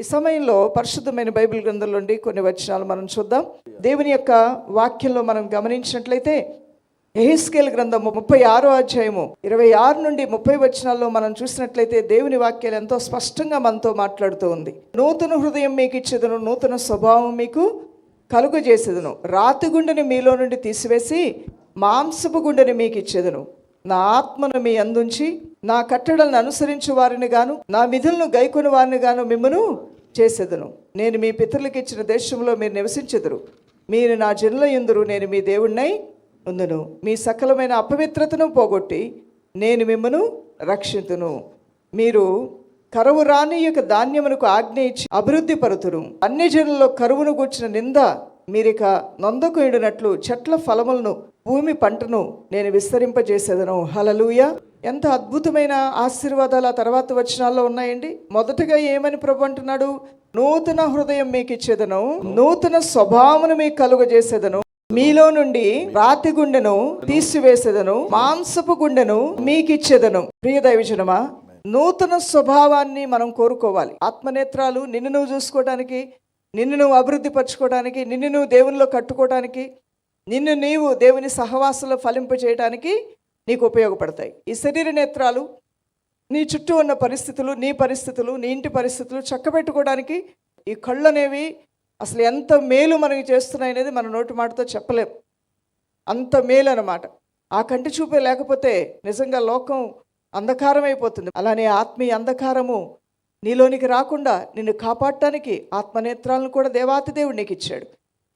ఈ సమయంలో పరిశుద్ధమైన బైబిల్ గ్రంథం నుండి కొన్ని వచనాలు మనం చూద్దాం. దేవుని యొక్క వాక్యంలో మనం గమనించినట్లయితే ఎహిస్కేల్ గ్రంథం ముప్పై ఆరో అధ్యాయము ఇరవై ఆరు నుండి ముప్పై వచనాల్లో మనం చూసినట్లయితే దేవుని వాక్యాలు ఎంతో స్పష్టంగా మనతో మాట్లాడుతూ ఉంది. నూతన హృదయం మీకు ఇచ్చేదను నూతన స్వభావం మీకు కలుగు చేసేదను రాతి గుండెని మీలో నుండి తీసివేసి మాంసపు గుండెని మీకు ఇచ్చేదను. నా ఆత్మను మీ అందుంచి నా కట్టడలను అనుసరించు వారిని గాను నా విధులను గైకొని వారిని గాను మిమ్మను చేసేదను. నేను మీ పితరులకు ఇచ్చిన దేశంలో మీరు నివసించెదరు. మీరు నా జనుల ఎందురు నేను మీ దేవుణ్ణై ఉందును. మీ సకలమైన అపవిత్రతను పోగొట్టి నేను మిమ్మను రక్షితును. మీరు కరువు రాని యొక్క ధాన్యమునకు ఆజ్ఞ ఇచ్చి అభివృద్ధి పరుతురు. అన్ని జనుల్లో కరువును కూర్చిన నింద మీరిక నొందకుయుడినట్లు చెట్ల ఫలములను భూమి పంటను నేను విస్తరింపజేసేదను. హలలుయ ఎంత అద్భుతమైన ఆశీర్వాదాలు ఆ తర్వాత వచనాల్లో ఉన్నాయండి. మొదటగా ఏమని ప్రభు అంటున్నాడు? నూతన హృదయం మీకు ఇచ్చేదను నూతన స్వభావమును మీకు కలుగజేసేదను. మీలో నుండి రాతి గుండెను తీసివేసేదను మాంసపు గుండెను మీకిచ్చేదను. ప్రియ దైవజనమా నూతన స్వభావాన్ని మనం కోరుకోవాలి. ఆత్మనేత్రాలు నిన్ను నువ్వు చూసుకోవడానికి నిన్ను నువ్వు అభివృద్ధి పరచుకోవడానికి నిన్ను నువ్వు దేవునిలో కట్టుకోవడానికి నిన్ను నీవు దేవుని సహవాసంలో ఫలింపజేయడానికి నీకు ఉపయోగపడతాయి. ఈ శరీర నేత్రాలు నీ చుట్టూ ఉన్న పరిస్థితులు నీ పరిస్థితులు నీ ఇంటి పరిస్థితులు చక్కబెట్టుకోవడానికి ఈ కళ్ళు అనేవి అసలు ఎంత మేలు మనకి చేస్తున్నాయి అనేది మన నోటి మాటతో చెప్పలేం. అంత మేలు అనమాట ఆ కంటి చూపే లేకపోతే నిజంగా లోకం అంధకారం అయిపోతుంది అలానే ఆత్మీయ అంధకారము నీలోనికి రాకుండా నిన్ను కాపాడటానికి ఆత్మనేత్రాలను కూడా దేవాతి దేవుడు నీకు ఇచ్చాడు.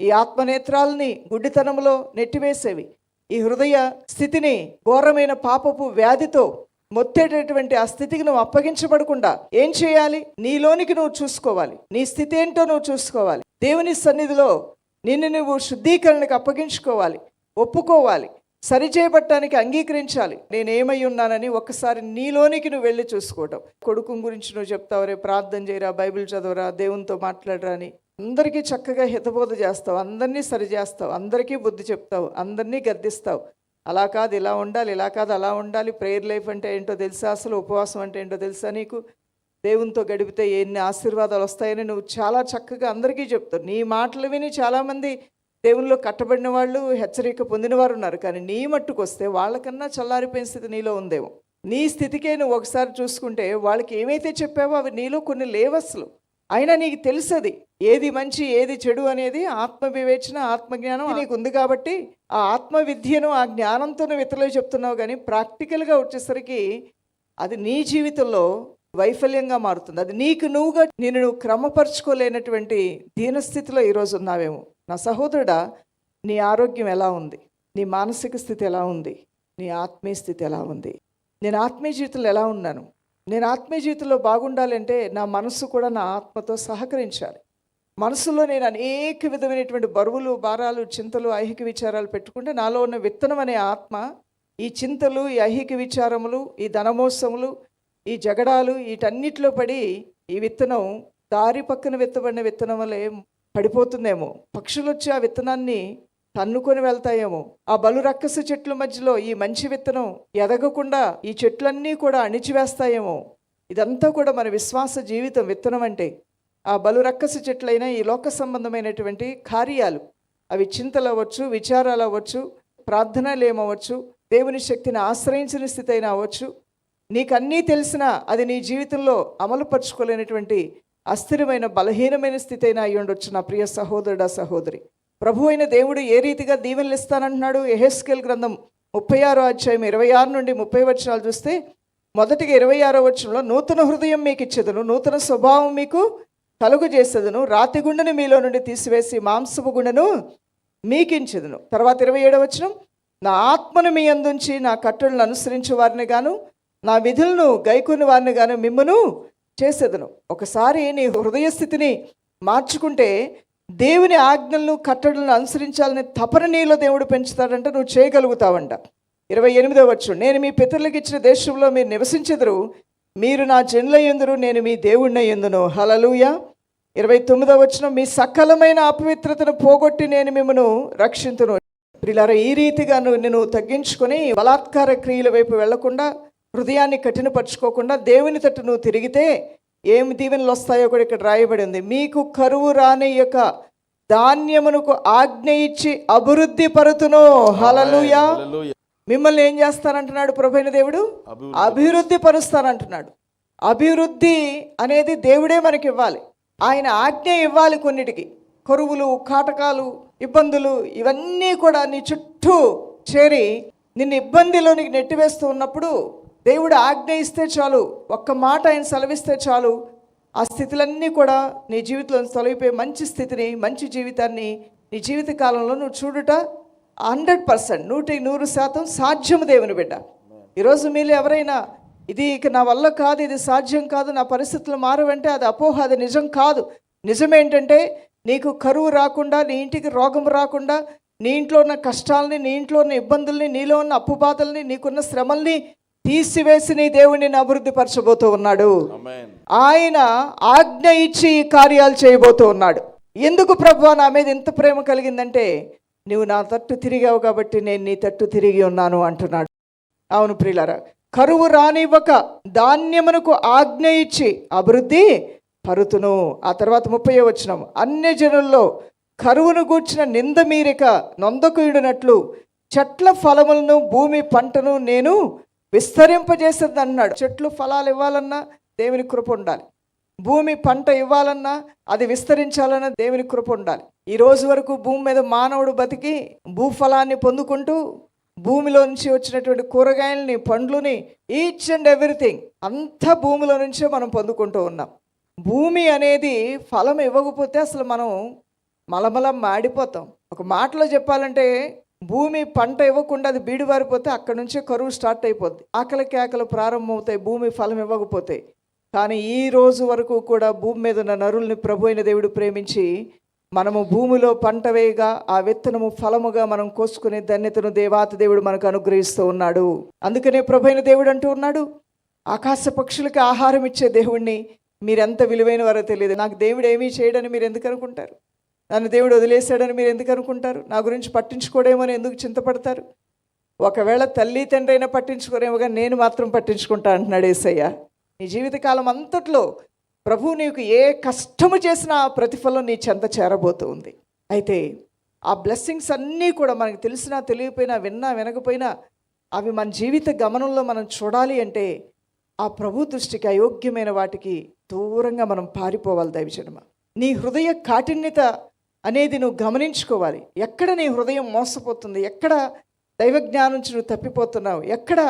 ఈ ఆత్మనేత్రాలని గుడ్డితనంలో నెట్టివేసేవి. ఈ హృదయ స్థితిని ఘోరమైన పాపపు వ్యాధితో మొత్తేటటువంటి ఆ స్థితికి నువ్వు అప్పగించబడకుండా ఏం చేయాలి? నీలోనికి నువ్వు చూసుకోవాలి. నీ స్థితి ఏంటో నువ్వు చూసుకోవాలి. దేవుని సన్నిధిలో నిన్ను నువ్వు శుద్ధీకరణకు అప్పగించుకోవాలి. ఒప్పుకోవాలి. సరిచేయబట్టానికి అంగీకరించాలి. నేను ఏమై ఉన్నానని ఒక్కసారి నీలోనికి నువ్వు వెళ్ళి చూసుకోవటం. కొడుకు గురించి నువ్వు చెప్తావు రే ప్రార్థన చేయరా బైబిల్ చదవరా దేవునితో మాట్లాడరా అని. అందరికీ చక్కగా హితబోధ చేస్తావు అందరినీ సరి చేస్తావు అందరికీ బుద్ధి చెప్తావు అందరినీ గద్దిస్తావు. అలా కాదు ఇలా ఉండాలి ఇలా కాదు అలా ఉండాలి. ప్రేయర్ లైఫ్ అంటే ఏంటో తెలుసా? అసలు ఉపవాసం అంటే ఏంటో తెలుసా నీకు? దేవునితో గడిపితే ఎన్ని ఆశీర్వాదాలు వస్తాయని నువ్వు చాలా చక్కగా అందరికీ చెప్తావు. నీ మాటలు విని చాలామంది దేవునిలో కట్టబడిన వాళ్ళు హెచ్చరిక పొందిన వారు ఉన్నారు కానీ నీ మట్టుకు వస్తే వాళ్ళకన్నా చల్లారిపోయిన స్థితి నీలో ఉందేమో. నీ స్థితికే నువ్వు ఒకసారి చూసుకుంటే వాళ్ళకి ఏమైతే చెప్పావో అవి నీలో కొన్ని లేవస్లు. అయినా నీకు తెలుసది ఏది మంచి ఏది చెడు అనేది ఆత్మ వివేచన ఆత్మజ్ఞానం నీకు ఉంది కాబట్టి ఆ ఆత్మ విద్యను ఆ జ్ఞానంతో నువ్వు ఇతరులకు చెప్తున్నావు కానీ ప్రాక్టికల్గా వచ్చేసరికి అది నీ జీవితంలో వైఫల్యంగా మారుతుంది. అది నీకు నువ్వుగా నేను నువ్వు క్రమపరుచుకోలేనటువంటి దీనస్థితిలో ఈరోజు ఉన్నావేమో. నా సహోదరుడా నీ ఆరోగ్యం ఎలా ఉంది? నీ మానసిక స్థితి ఎలా ఉంది? నీ ఆత్మీయ స్థితి ఎలా ఉంది? నేను ఆత్మీయ జీవితంలో ఎలా ఉన్నాను? నేను ఆత్మీయ జీవితంలో బాగుండాలంటే నా మనసు కూడా నా ఆత్మతో సహకరించాలి. మనసులో నేను అనేక విధమైనటువంటి బరువులు భారాలు చింతలు ఐహిక విచారాలు పెట్టుకుంటే నాలో ఉన్న విత్తనం అనే ఆత్మ ఈ చింతలు ఈ ఐహిక విచారములు ఈ ధనమోసములు ఈ జగడాలు వీటన్నిటిలో పడి ఈ విత్తనం దారి పక్కన విత్తబడిన విత్తనం వల్లే పడిపోతుందేమో. పక్షులు వచ్చి ఆ విత్తనాన్ని తన్నుకొని వెళ్తాయేమో. ఆ బలు రక్కస చెట్ల మధ్యలో ఈ మంచి విత్తనం ఎదగకుండా ఈ చెట్లన్నీ కూడా అణిచివేస్తాయేమో. ఇదంతా కూడా మన విశ్వాస జీవితం విత్తనం అంటే. ఆ బలు రక్కస చెట్లైన ఈ లోక సంబంధమైనటువంటి కార్యాలు. అవి చింతలు అవ్వచ్చు విచారాలు అవ్వచ్చు ప్రార్థనలు ఏమవచ్చు దేవుని శక్తిని ఆశ్రయించిన స్థితి అయినా అవ్వచ్చు. నీకన్నీ తెలిసినా అది నీ జీవితంలో అమలుపరుచుకోలేనటువంటి అస్థిరమైన బలహీనమైన స్థితి అయినా అయి ఉండొచ్చు నా ప్రియ సహోదరుడా సహోదరి. ప్రభు అయిన దేవుడు ఏ రీతిగా దీవెనలు ఇస్తానంటున్నాడు? ఎహెస్కెల్ గ్రంథం ముప్పై ఆరో అధ్యాయం ఇరవై ఆరు నుండి ముప్పై వచనాలు చూస్తే మొదటిగా ఇరవై ఆరో వచనంలో నూతన హృదయం మీకు ఇచ్చేదను నూతన స్వభావం మీకు కలుగు చేసేదను రాతి గుండెను మీలో నుండి తీసివేసి మాంసపు గుండెను మీకించెదను. తర్వాత ఇరవై ఏడవ వచనం నా ఆత్మను మీ అందుంచి నా కట్టడలను అనుసరించే వారిని గాను నా విధులను గైకొని వారిని గాను మిమ్మను చేసేదను. ఒకసారి నీ హృదయ స్థితిని మార్చుకుంటే దేవుని ఆజ్ఞలను కట్టడలను అనుసరించాలని తపన నీలో దేవుడు పెంచుతాడంటే నువ్వు చేయగలుగుతావంట. ఇరవై ఎనిమిదో వచ్చు నేను మీ పితరులకు ఇచ్చిన దేశంలో మీరు నివసించెదరు. మీరు నా జన్ల ఎందురు నేను మీ దేవుణ్ణి ఎందును హలలుయ ఇరవై తొమ్మిదో వచ్చిన మీ సకలమైన అపవిత్రతను పోగొట్టి నేను మిమ్మను రక్షింతును. ప్రిలారా ఈ రీతిగా నువ్వు నేను తగ్గించుకొని బలాత్కార క్రియల వైపు వెళ్ళకుండా హృదయాన్ని కఠినపరచుకోకుండా దేవుని తట్టు నువ్వు తిరిగితే ఏమి దీవెనలు వస్తాయో కూడా ఇక్కడ రాయబడి ఉంది. మీకు కరువు రానియక ధాన్యమునకు ఆజ్ఞ ఇచ్చి అభివృద్ధి పరుతును. హలలుయా. మిమ్మల్ని ఏం చేస్తానంటున్నాడు ప్రభైన దేవుడు? అభివృద్ధి అభివృద్ధి పరుస్తానంటున్నాడు. అభివృద్ధి అనేది దేవుడే మనకి ఇవ్వాలి. ఆయన ఆజ్ఞ ఇవ్వాలి కొన్నిటికి. కరువులు కాటకాలు ఇబ్బందులు ఇవన్నీ కూడా నీ చుట్టూ చేరి నిన్ను ఇబ్బందిలోనికి నెట్టివేస్తూ ఉన్నప్పుడు దేవుడు ఆజ్ఞ ఇస్తే చాలు ఒక్క మాట ఆయన సెలవిస్తే చాలు ఆ స్థితులన్నీ కూడా నీ జీవితంలో తొలగిపోయే మంచి స్థితిని మంచి జీవితాన్ని నీ జీవిత కాలంలో నువ్వు చూడుట హండ్రెడ్ పర్సెంట్ నూటికి నూరు శాతం సాధ్యము దేవుని బిడ్డ. ఈరోజు మీలో ఎవరైనా ఇది ఇక నా వల్ల కాదు ఇది సాధ్యం కాదు నా పరిస్థితులు మారవంటే అది అపోహ అది నిజం కాదు. నిజమేంటంటే నీకు కరువు రాకుండా నీ ఇంటికి రోగం రాకుండా నీ ఇంట్లో ఉన్న కష్టాలని నీ ఇంట్లో ఉన్న ఇబ్బందుల్ని నీలో ఉన్న అప్పు బాధల్ని నీకున్న శ్రమల్ని తీసివేసి నీ దేవుడిని అభివృద్ధి పరచబోతూ ఉన్నాడు ఆయన ఆజ్ఞ ఇచ్చి ఈ కార్యాలు చేయబోతూ ఉన్నాడు. ఎందుకు ప్రభు నా మీద ఇంత ప్రేమ కలిగిందంటే నువ్వు నా తట్టు తిరిగావు కాబట్టి నేను నీ తట్టు తిరిగి ఉన్నాను అంటున్నాడు. అవును ప్రియులారా కరువు రానివ్వక ధాన్యమునకు ఆజ్ఞ ఇచ్చి అభివృద్ధి పరుతును. ఆ తర్వాత ముప్పై వచ్చినాం అన్య జనుల్లో కరువును గూర్చిన నింద మీరిక నొందకుయుడినట్లు చెట్ల ఫలములను భూమి పంటను నేను విస్తరింపజేసేది అన్నాడు చెట్లు ఫలాలు ఇవ్వాలన్నా దేవుని కృప ఉండాలి. భూమి పంట ఇవ్వాలన్నా అది విస్తరించాలన్నా దేవుని కృప ఉండాలి. ఈ రోజు వరకు భూమి మీద మానవుడు బతికి భూఫలాన్ని పొందుకుంటూ భూమిలో నుంచి వచ్చినటువంటి కూరగాయలని పండ్లుని ఈచ్ అండ్ ఎవ్రీథింగ్ అంతా భూమిలో నుంచే మనం పొందుకుంటూ ఉన్నాం. భూమి అనేది ఫలం ఇవ్వకపోతే అసలు మనం మలమలం మాడిపోతాం. ఒక మాటలో చెప్పాలంటే భూమి పంట ఇవ్వకుండా అది బీడివారిపోతే అక్కడ నుంచే కరువు స్టార్ట్ అయిపోద్ది. ఆకలి కేకలు ప్రారంభమవుతాయి భూమి ఫలం ఇవ్వకపోతే. కానీ ఈ రోజు వరకు కూడా భూమి మీద ఉన్న నరుల్ని ప్రభు అయిన దేవుడు ప్రేమించి మనము భూమిలో పంట వేయగా ఆ విత్తనము ఫలముగా మనం కోసుకునే ధన్యతను దేవాతి దేవుడు మనకు అనుగ్రహిస్తూ ఉన్నాడు. అందుకనే ప్రభు అయిన దేవుడు అంటూ ఉన్నాడు ఆకాశ పక్షులకి ఆహారం ఇచ్చే దేవుణ్ణి మీరెంత విలువైన వారో తెలియదు. నాకు దేవుడు ఏమీ చేయడని మీరు ఎందుకు అనుకుంటారు? నన్ను దేవుడు వదిలేశాడని మీరు ఎందుకు అనుకుంటారు? నా గురించి పట్టించుకోడేమో అని ఎందుకు చింతపడతారు? ఒకవేళ తల్లి తండ్రి అయినా పట్టించుకోరేమో కానీ నేను మాత్రం పట్టించుకుంటా అంటున్నాడు ఏసయ్య. నీ జీవితకాలం అంతట్లో ప్రభు నీకు ఏ కష్టము చేసినా ఆ ప్రతిఫలం నీ చెంత చేరబోతూ ఉంది అయితే ఆ బ్లెస్సింగ్స్ అన్నీ కూడా మనకు తెలిసినా తెలియకపోయినా విన్నా వినకపోయినా అవి మన జీవిత గమనంలో మనం చూడాలి అంటే ఆ ప్రభు దృష్టికి అయోగ్యమైన వాటికి దూరంగా మనం పారిపోవాలి దైవజనమ. నీ హృదయ కాఠిన్యత అనేది నువ్వు గమనించుకోవాలి. ఎక్కడ నీ హృదయం మోసపోతుంది? ఎక్కడ దైవజ్ఞానం నుంచి నువ్వు తప్పిపోతున్నావు? ఎక్కడ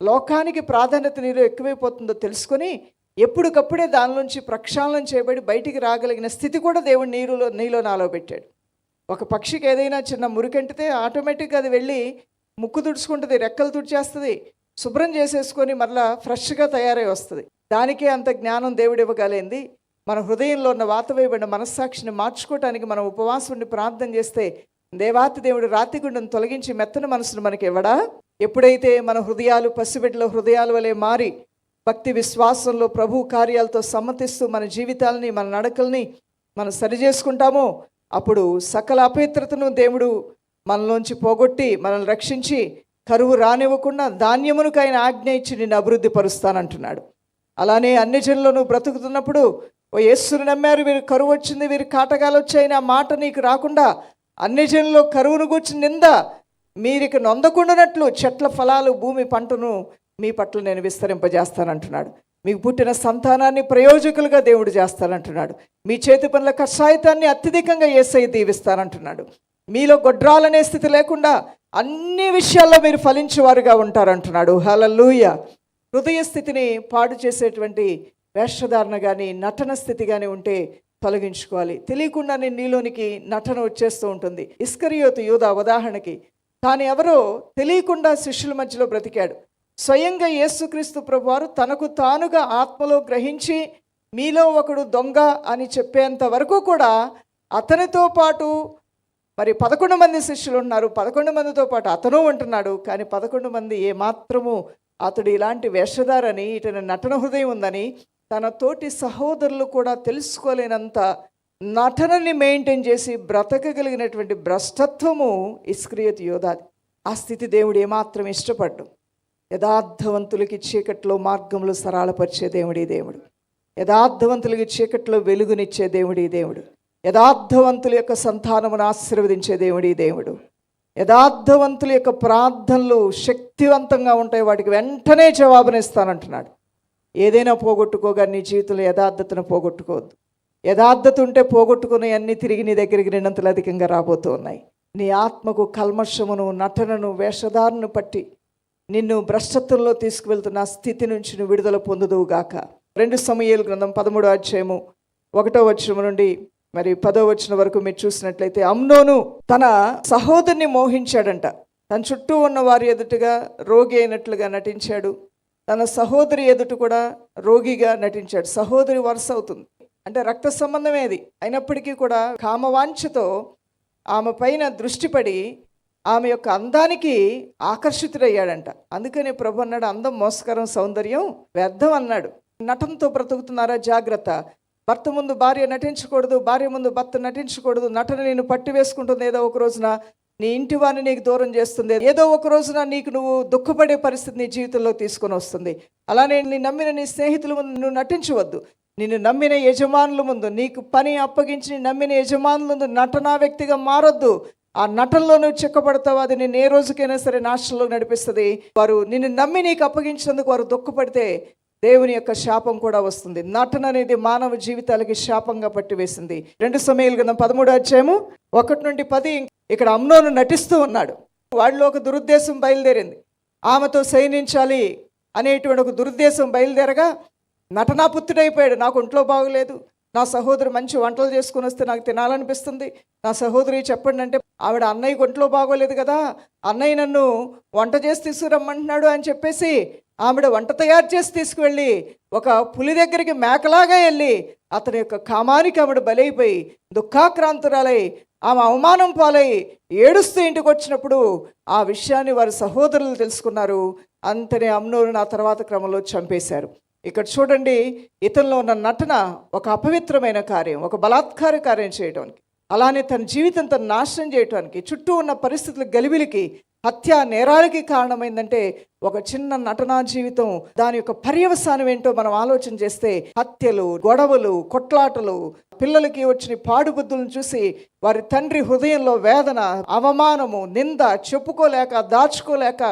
లోకానికి ప్రాధాన్యత నీలో ఎక్కువైపోతుందో తెలుసుకొని ఎప్పటికప్పుడే దానిలోంచి ప్రక్షాళన చేయబడి బయటికి రాగలిగిన స్థితి కూడా దేవుడు నీరులో నీలో నాలో పెట్టాడు. ఒక పక్షికి ఏదైనా చిన్న మురికంటితే ఆటోమేటిక్గా అది వెళ్ళి ముక్కు తుడుచుకుంటుంది రెక్కలు తుడిచేస్తుంది శుభ్రం చేసేసుకొని మరలా ఫ్రెష్గా తయారై వస్తుంది. దానికే అంత జ్ఞానం దేవుడు ఇవ్వగలిగింది మన హృదయంలో ఉన్న వాతవేయబడిన మనస్సాక్షిని మార్చుకోవటానికి మనం ఉపవాసం ఉండి ప్రార్థన చేస్తే దేవాతి దేవుడు రాతిగుండం తొలగించి మెత్తని మనసును మనకి ఇవ్వడా? ఎప్పుడైతే మన హృదయాలు పసిబిడ్డల హృదయాల వలె మారి భక్తి విశ్వాసంలో ప్రభు కార్యాలతో సమ్మతిస్తూ మన జీవితాలని మన నడకల్ని మనం సరి చేసుకుంటామో అప్పుడు సకల అపవిత్రతను దేవుడు మనలోంచి పోగొట్టి మనల్ని రక్షించి కరువు రానివ్వకుండా ధాన్యమునకు ఆయన ఆజ్ఞ ఇచ్చి నిన్ను అభివృద్ధి పరుస్తానంటున్నాడు అలానే అన్ని జనులను బ్రతుకుతున్నప్పుడు ఓ యేసుని నమ్మారు వీరు కరువు వచ్చింది వీరు కాటకాలు వచ్చాయని ఆ మాట నీకు రాకుండా అన్ని జనుల్లో కరువును గుర్చి నింద మీరికి నొందకుండానట్లు చెట్ల ఫలాలు భూమి పంటను మీ పట్ల నేను విస్తరింపజేస్తానంటున్నాడు. మీకు పుట్టిన సంతానాన్ని ప్రయోజకులుగా దేవుడు చేస్తానంటున్నాడు. మీ చేతి పనుల కషాయితాన్ని అత్యధికంగా ఏసై దీవిస్తానంటున్నాడు. మీలో గొడ్రాలనే స్థితి లేకుండా అన్ని విషయాల్లో మీరు ఫలించేవారుగా ఉంటారంటున్నాడు. హలలుయ హృదయ స్థితిని పాడు చేసేటువంటి వేషధారణ కానీ నటన స్థితి కానీ ఉంటే తొలగించుకోవాలి. తెలియకుండానే నీలోనికి నటన వచ్చేస్తూ ఉంటుంది. ఇస్కరియోతు యూధ ఉదాహరణకి తాను ఎవరో తెలియకుండా శిష్యుల మధ్యలో బ్రతికాడు. స్వయంగా యేసుక్రీస్తు ప్రభువారు తనకు తానుగా ఆత్మలో గ్రహించి మీలో ఒకడు దొంగ అని చెప్పేంత వరకు కూడా అతనితో పాటు మరి పదకొండు మంది శిష్యులు ఉన్నారు. పదకొండు మందితో పాటు అతను ఉంటున్నాడు. కానీ పదకొండు మంది ఏమాత్రము అతడు ఇలాంటి వేషధారని ఇతని నటన హృదయం ఉందని తన తోటి సహోదరులు కూడా తెలుసుకోలేనంత నటనని మెయింటైన్ చేసి బ్రతకగలిగినటువంటి భ్రష్టత్వము ఇస్క్రియత్ యోధాది. ఆ స్థితి దేవుడు ఏమాత్రం ఇష్టపడ్డు. యథార్థవంతులకి చీకట్లో మార్గములు సరళపరిచే దేవుడి దేవుడు. యథార్థవంతులకి చీకట్లో వెలుగునిచ్చే దేవుడి ఈ దేవుడు. యథార్థవంతుల యొక్క సంతానమును ఆశీర్వదించే దేవుడి ఈ దేవుడు. యథార్థవంతుల యొక్క ప్రార్థనలు శక్తివంతంగా ఉంటాయి. వాటికి వెంటనే జవాబునిస్తానంటున్నాడు. ఏదైనా పోగొట్టుకోగా నీ జీవితంలో యథార్థతను పోగొట్టుకోవద్దు. యథార్థత ఉంటే పోగొట్టుకునే తిరిగి నీ దగ్గరికి రెండంతలు అధికంగా రాబోతూ ఉన్నాయి. నీ ఆత్మకు కల్మషమును నటనను వేషధారను పట్టి నిన్ను భ్రష్టత్వంలో తీసుకువెళ్తున్న స్థితి నుంచి నువ్వు విడుదల పొందుదువుగాక రెండు సమయాలు గ్రంథం పదమూడో అధ్యాయము ఒకటో వచనం నుండి మరి పదో వచనం వరకు మీరు చూసినట్లయితే అమ్నోను తన సహోదరుని మోహించాడంట. తన చుట్టూ ఉన్న వారి ఎదుటగా రోగి అయినట్లుగా నటించాడు. తన సహోదరి ఎదుట కూడా రోగిగా నటించాడు. సహోదరి వరుస అవుతుంది. అంటే రక్త సంబంధమేది అయినప్పటికీ కూడా కామవాంఛతో ఆమె పైన దృష్టిపడి ఆమె యొక్క అందానికి ఆకర్షితుడయ్యాడంట. అందుకనే ప్రభు అన్నాడు అందం మోసకరం సౌందర్యం వ్యర్థం అన్నాడు. నటంతో బ్రతుకుతున్నారా? జాగ్రత్త. భర్త ముందు భార్య నటించకూడదు భార్య ముందు భర్త నటించకూడదు నటన నేను పట్టి వేసుకుంటుంది ఏదో ఒక రోజున. నీ ఇంటి వారిని నీకు దూరం చేస్తుంది. ఏదో ఒక రోజున నీకు నువ్వు దుఃఖపడే పరిస్థితి నీ జీవితంలో తీసుకొని వస్తుంది. అలానే నీ నమ్మిన నీ స్నేహితుల ముందు నువ్వు నటించవద్దు. నిన్ను నమ్మిన యజమానుల ముందు నీకు పని అప్పగించి నమ్మిన యజమానుల ముందు నటనా వ్యక్తిగా మారొద్దు. ఆ నటనలో నువ్వు చిక్కబడతావు అది నేను ఏ రోజుకైనా సరే నాశనంలో నడిపిస్తుంది. వారు నిన్ను నమ్మి నీకు అప్పగించినందుకు వారు దుఃఖపడితే దేవుని యొక్క శాపం కూడా వస్తుంది. నటన అనేది మానవ జీవితాలకి శాపంగా పట్టివేసింది. రెండు సమయాలు కదా పదమూడు అధ్యాయము ఒకటి నుండి పది ఇక్కడ అమ్నోను నటిస్తూ ఉన్నాడు. వాళ్ళలో ఒక దురుద్దేశం బయలుదేరింది. ఆమెతో శయనించాలి అనేటువంటి ఒక దురుద్దేశం బయలుదేరగా నటనాపుత్రుడైపోయాడు. నాకు ఒంట్లో బాగోలేదు. నా సహోదరు మంచి వంటలు చేసుకుని వస్తే నాకు తినాలనిపిస్తుంది. నా సహోదరి చెప్పండి అంటే ఆవిడ అన్నయ్య ఒంట్లో బాగోలేదు కదా అన్నయ్య నన్ను వంట చేసి తీసుకురమ్మంటున్నాడు అని చెప్పేసి ఆవిడ వంట తయారు చేసి తీసుకువెళ్ళి ఒక పులి దగ్గరికి మేకలాగా వెళ్ళి అతని యొక్క కామానికి ఆవిడ బలైపోయి దుఃఖాక్రాంతురాలై ఆమె అవమానం పాలై ఏడుస్తూ ఇంటికి వచ్చినప్పుడు ఆ విషయాన్ని వారి సహోదరులు తెలుసుకున్నారు. అంతనే అమ్నోరు నా తర్వాత క్రమంలో చంపేశారు. ఇక్కడ చూడండి ఇతనిలో ఉన్న నటన ఒక అపవిత్రమైన కార్యం ఒక బలాత్కార కార్యం చేయడానికి అలానే తన జీవితం తను నాశనం చేయడానికి చుట్టూ ఉన్న పరిస్థితుల గలిబిలికి హత్య నేరాలకి కారణమైందంటే ఒక చిన్న నటనా జీవితం దాని యొక్క పర్యవసానం ఏంటో మనం ఆలోచన చేస్తే హత్యలు గొడవలు కొట్లాటలు పిల్లలకి వచ్చిన పాడుబుద్ధులను చూసి వారి తండ్రి హృదయంలో వేదన అవమానము నింద చెప్పుకోలేక దాచుకోలేక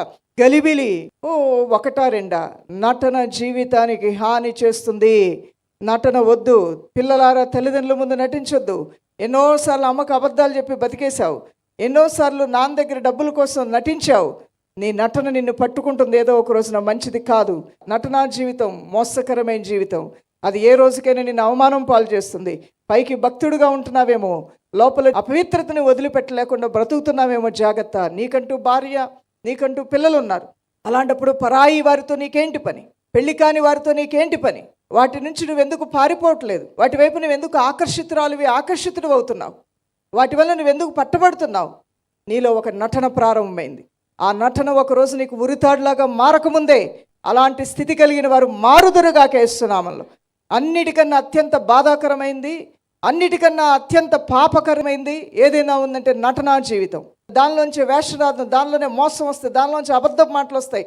గలిబిలి. ఓ ఒకటా రెండా? నటన జీవితానికి హాని చేస్తుంది. నటన వద్దు. పిల్లలారా తల్లిదండ్రుల ముందు నటించొద్దు. ఎన్నోసార్లు అమ్మకు అబద్ధాలు చెప్పి బతికేశావు. ఎన్నోసార్లు నాన్న దగ్గర డబ్బుల కోసం నటించావు. నీ నటన నిన్ను పట్టుకుంటుంది ఏదో ఒక రోజున మంచిది కాదు. నటనా జీవితం మోసకరమైన జీవితం. అది ఏ రోజుకైనా నిన్ను అవమానం పాలు చేస్తుంది. పైకి భక్తుడుగా ఉంటున్నావేమో. లోపల అపవిత్రతని వదిలిపెట్టలేకుండా బ్రతుకుతున్నావేమో జాగ్రత్త. నీకంటూ భార్య నీకంటూ పిల్లలు ఉన్నారు అలాంటప్పుడు పరాయి వారితో నీకేంటి పని? పెళ్ళి కాని వారితో నీకేంటి పని? వాటి నుంచి నువ్వెందుకు పారిపోవట్లేదు? వాటి వైపు నువ్వెందుకు ఆకర్షితురాలివి ఆకర్షితుడు అవుతున్నావు? వాటి వల్ల నువ్వు ఎందుకు పట్టబడుతున్నావు? నీలో ఒక నటన ప్రారంభమైంది. ఆ నటన ఒక రోజు నీకు ఉరితాడులాగా మారకముందే అలాంటి స్థితి కలిగిన వారు మారుదురుగా కేస్తున్నామల్లో అన్నిటికన్నా అత్యంత బాధాకరమైంది అన్నిటికన్నా అత్యంత పాపకరమైంది ఏదైనా ఉందంటే నటనా జీవితం. దానిలోంచి వేషరాధం దానిలోనే మోసం వస్తాయి దానిలోంచి అబద్ధపు మాటలు వస్తాయి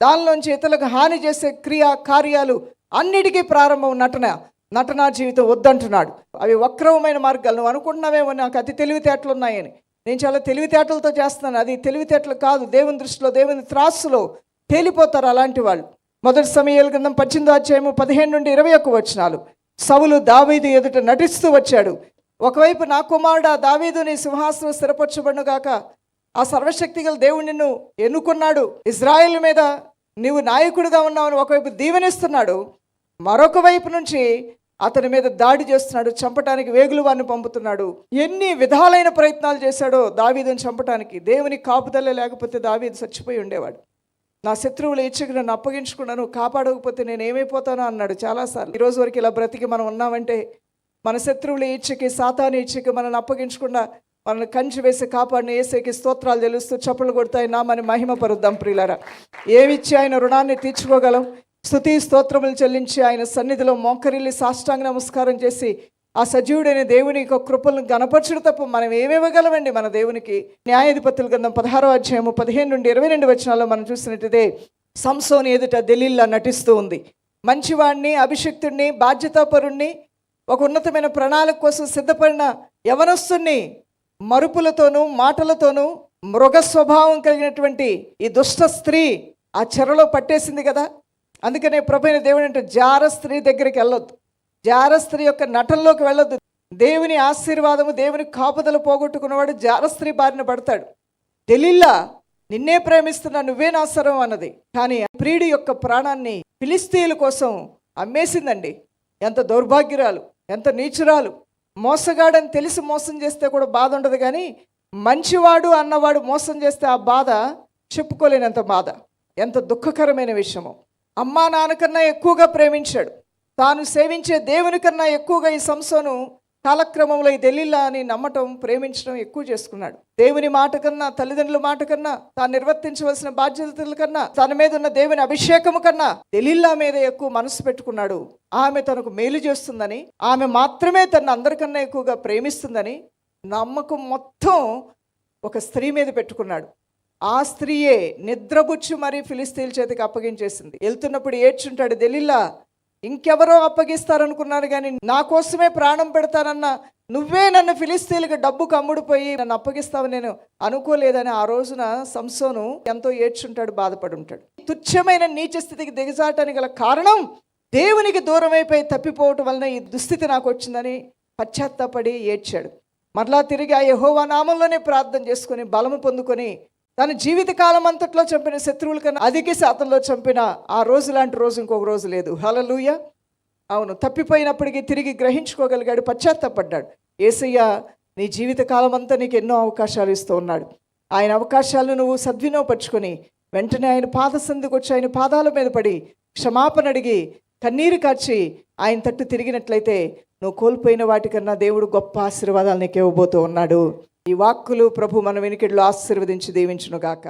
దానిలోంచి ఇతరులకు హాని చేసే క్రియా కార్యాలు అన్నిటికీ ప్రారంభం నటన. నటనా జీవితం వద్దంటున్నాడు. అవి వక్రమైన మార్గాలు. నువ్వు అనుకుంటున్నావేమో నాకు అతి తెలివితేటలు ఉన్నాయని. నేను చాలా తెలివితేటలతో చేస్తున్నాను. అది తెలివితేటలు కాదు. దేవుని దృష్టిలో దేవుని త్రాసులో తేలిపోతారు అలాంటి వాళ్ళు. మొదటి సమయాల గ్రంథం పద్దెనిమిదో అధ్యాయము పదిహేను నుండి ఇరవై ఒక్క వచనాలు. సవులు దావీదు ఎదుట నటిస్తూ వచ్చాడు. ఒకవైపు నా కుమారుడు ఆ దావీదుని సింహాసనం స్థిరపరచబడుగాక ఆ సర్వశక్తి గల దేవుడు నిన్ను ఎన్నుకున్నాడు. ఇజ్రాయెల్ మీద నీవు నాయకుడిగా ఉన్నావని ఒకవైపు దీవెనిస్తున్నాడు. మరొక వైపు నుంచి అతని మీద దాడి చేస్తున్నాడు చంపటానికి వేగులు వారిని పంపుతున్నాడు. ఎన్ని విధాలైన ప్రయత్నాలు చేశాడో దావీదుని చంపటానికి దేవుని కాపుదల లేకపోతే దావీదు చచ్చిపోయి ఉండేవాడు. నా శత్రువుల ఇచ్చకు నన్ను అప్పగించుకున్నాను కాపాడకపోతే నేను ఏమైపోతానో అన్నాడు చాలాసార్లు. ఈ రోజు వరకు ఇలా బ్రతికి మనం ఉన్నామంటే మన శత్రువుల ఇచ్చకి సాతాను ఇచ్చకి మనల్ని అప్పగించకుండా మనల్ని కంచి వేసి కాపాడిన ఏసేకి స్తోత్రాలు తెలుస్తూ చప్పలు కొడతాయి. నామని మహిమ పరుద్దాం ప్రియులారా. ఏమిచ్చి ఆయన రుణాన్ని తీర్చుకోగలం? స్థుతి స్తోత్రములు చెల్లించి ఆయన సన్నిధిలో మోకరిల్లి సాష్టాంగ నమస్కారం చేసి ఆ సజీవుడైన దేవుని యొక్క కృపలను గణపరచుడు తప్ప మనం ఏమివ్వగలమండి మన దేవునికి న్యాయాధిపతుల గ్రంథం పదహారో అధ్యాయము పదిహేను నుండి ఇరవై రెండు వచనాల్లో మనం చూసినట్టయితే సంసోని ఎదుట దెలీల్లా నటిస్తూ ఉంది. మంచివాణ్ణి అభిషక్తుణ్ణి బాధ్యతాపరుణ్ణి ఒక ఉన్నతమైన ప్రణాళిక కోసం సిద్ధపడిన యవనస్తుణ్ణి మరుపులతోనూ మాటలతోనూ మృగ స్వభావం కలిగినటువంటి ఈ దుష్ట స్త్రీ ఆ చెరలో పట్టేసింది కదా? అందుకనే ప్రభైన దేవుడు అంటే జార స్త్రీ దగ్గరికి వెళ్ళొద్దు. జార స్త్రీ యొక్క నటనలోకి వెళ్ళొద్దు. దేవుని ఆశీర్వాదము దేవుని కాపుదలు పోగొట్టుకున్నవాడు జార స్త్రీ బారిన పడతాడు. తెలిల్లా నిన్నే ప్రేమిస్తున్నా నువ్వే నాసరం అన్నది. కానీ ప్రియుడి యొక్క ప్రాణాన్ని ఫిలిస్తీన్ల కోసం అమ్మేసిందండి. ఎంత దౌర్భాగ్యురాలు ఎంత నీచురాలు. మోసగాడని తెలిసి మోసం చేస్తే కూడా బాధ ఉండదు కానీ మంచివాడు అన్నవాడు మోసం చేస్తే ఆ బాధ చెప్పుకోలేనంత బాధ. ఎంత దుఃఖకరమైన విషయము. అమ్మా నాన్నకన్నా ఎక్కువగా ప్రేమించాడు. తాను సేవించే దేవుని కన్నా ఎక్కువగా ఈ సంసోను కాలక్రమంలో ఈ దెలీలా అని నమ్మటం ప్రేమించడం ఎక్కువ చేసుకున్నాడు. దేవుని మాట కన్నా తల్లిదండ్రుల మాట కన్నా తాను నిర్వర్తించవలసిన బాధ్యతల కన్నా తన మీద ఉన్న దేవుని అభిషేకము కన్నా దెలిల్లా మీద ఎక్కువ మనసు పెట్టుకున్నాడు. ఆమె తనకు మేలు చేస్తుందని ఆమె మాత్రమే తన అందరికన్నా ఎక్కువగా ప్రేమిస్తుందని నమ్మకం మొత్తం ఒక స్త్రీ మీద పెట్టుకున్నాడు. ఆ స్త్రీయే నిద్రబుచ్చి మరీ ఫిలిస్తీన్ చేతికి అప్పగించేసింది. వెళ్తున్నప్పుడు ఏడ్చుంటాడు దెలిల్లా ఇంకెవరో అప్పగిస్తారనుకున్నాను కానీ నా కోసమే ప్రాణం పెడతానన్న నువ్వే నన్ను ఫిలిస్తీన్లకు డబ్బు కమ్ముడిపోయి నన్ను అప్పగిస్తావు నేను అనుకోలేదని ఆ రోజున సంసోను ఎంతో ఏడ్చుంటాడు బాధపడి ఉంటాడు తుచ్చమైన నీచ స్థితికి దిగజాటానికి గల కారణం దేవునికి దూరం అయిపోయి తప్పిపోవటం వలన ఈ దుస్థితి నాకు వచ్చిందని పశ్చాత్తాపడి ఏడ్చాడు. మరలా తిరిగి ఆ యహోవా నామంలోనే ప్రార్థన చేసుకొని బలము పొందుకొని తన జీవితకాలం అంతట్లో చంపిన శత్రువుల కన్నా అధిక శాతంలో చంపిన ఆ రోజు లాంటి రోజు ఇంకొక రోజు లేదు. హలలుయ అవును తప్పిపోయినప్పటికీ తిరిగి గ్రహించుకోగలిగాడు పశ్చాత్తపడ్డాడు. ఏసయ్య నీ జీవితకాలం అంతా నీకు ఎన్నో అవకాశాలు ఇస్తూ ఉన్నాడు. ఆయన అవకాశాలు నువ్వు సద్వినోపరుచుకొని వెంటనే ఆయన పాద సందుకు వచ్చి ఆయన పాదాల మీద పడి క్షమాపణ అడిగి కన్నీరు కార్చి ఆయన తట్టు తిరిగినట్లయితే నువ్వు కోల్పోయిన వాటికన్నా దేవుడు గొప్ప ఆశీర్వాదాలు నీకు ఇవ్వబోతూ ఉన్నాడు. ఈ వాక్కులు ప్రభు మన వెనుకడిలో ఆశీర్వదించి దీవించునుగాక.